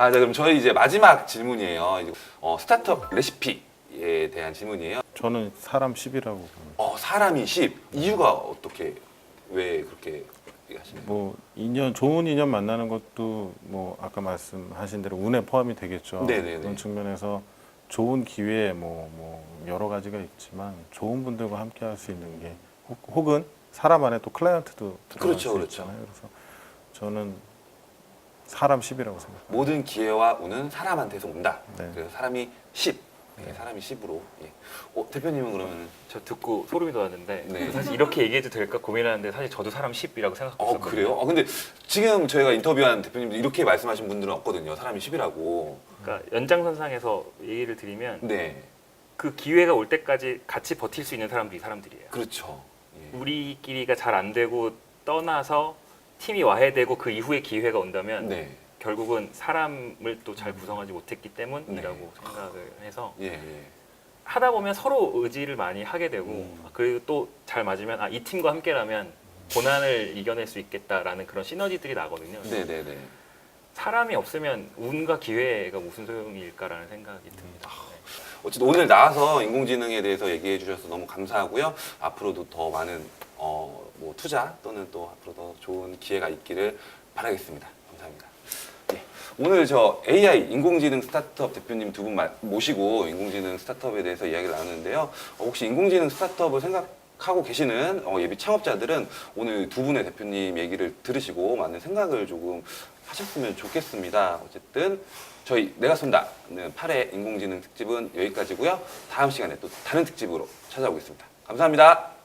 아, 네, 그럼 저희 이제 마지막 질문이에요. 이제, 어, 스타트업 레시피에 대한 질문이에요. 저는 사람 10이라고 봅니다. 어, 사람이 10. 이유가 어떻게, 왜 그렇게 얘기하시나요? 뭐 인연 좋은 인연 만나는 것도 뭐 아까 말씀하신 대로 운에 포함이 되겠죠. 네네네. 그런 측면에서 좋은 기회 뭐, 뭐 여러 가지가 있지만 좋은 분들과 함께 할 수 있는 게 혹- 혹은 사람 안에 또 클라이언트도 들어갈 그렇죠, 수 그렇죠. 있잖아요. 그래서 저는 사람 10이라고 생각합니다. 모든 기회와 운은 사람한테서 온다. 네. 그래서 사람이 10. 네, 사람이 10으로. 예. 어, 대표님은 그러면 저 듣고 소름이 돋았는데 네. 사실 이렇게 얘기해도 될까 고민하는데 사실 저도 사람 10이라고 생각하고 어. 그래요? 어, 근데 지금 저희가 인터뷰한 대표님들 이렇게 말씀하신 분들은 없거든요. 사람이 10이라고. 그러니까 연장선상에서 얘기를 드리면 네. 그 기회가 올 때까지 같이 버틸 수 있는 사람들이 사람들이에요. 그렇죠. 예. 우리끼리가 잘 안 되고 떠나서 팀이 와해되고 그 이후에 기회가 온다면 네. 결국은 사람을 또 잘 구성하지 못했기 때문이라고 네. 생각을 해서 예, 예. 하다 보면 서로 의지를 많이 하게 되고 음. 그리고 또 잘 맞으면 아, 이 팀과 함께라면 고난을 이겨낼 수 있겠다라는 그런 시너지들이 나거든요. 네, 네, 네. 사람이 없으면 운과 기회가 무슨 소용일까라는 생각이 듭니다. 네. 어쨌든 오늘 나와서 인공지능에 대해서 얘기해 주셔서 너무 감사하고요. 앞으로도 더 많은 어, 뭐 투자 또는 또 앞으로 더 좋은 기회가 있기를 바라겠습니다. 감사합니다. 예. 오늘 저 AI 인공지능 스타트업 대표님 두 분 모시고 인공지능 스타트업에 대해서 이야기를 나누는데요. 어, 혹시 인공지능 스타트업을 생각 하고 계시는 어, 예비 창업자들은 오늘 두 분의 대표님 얘기를 들으시고 많은 생각을 조금 하셨으면 좋겠습니다. 어쨌든 저희 내가 쏜다는 8회 인공지능 특집은 여기까지고요. 다음 시간에 또 다른 특집으로 찾아오겠습니다. 감사합니다.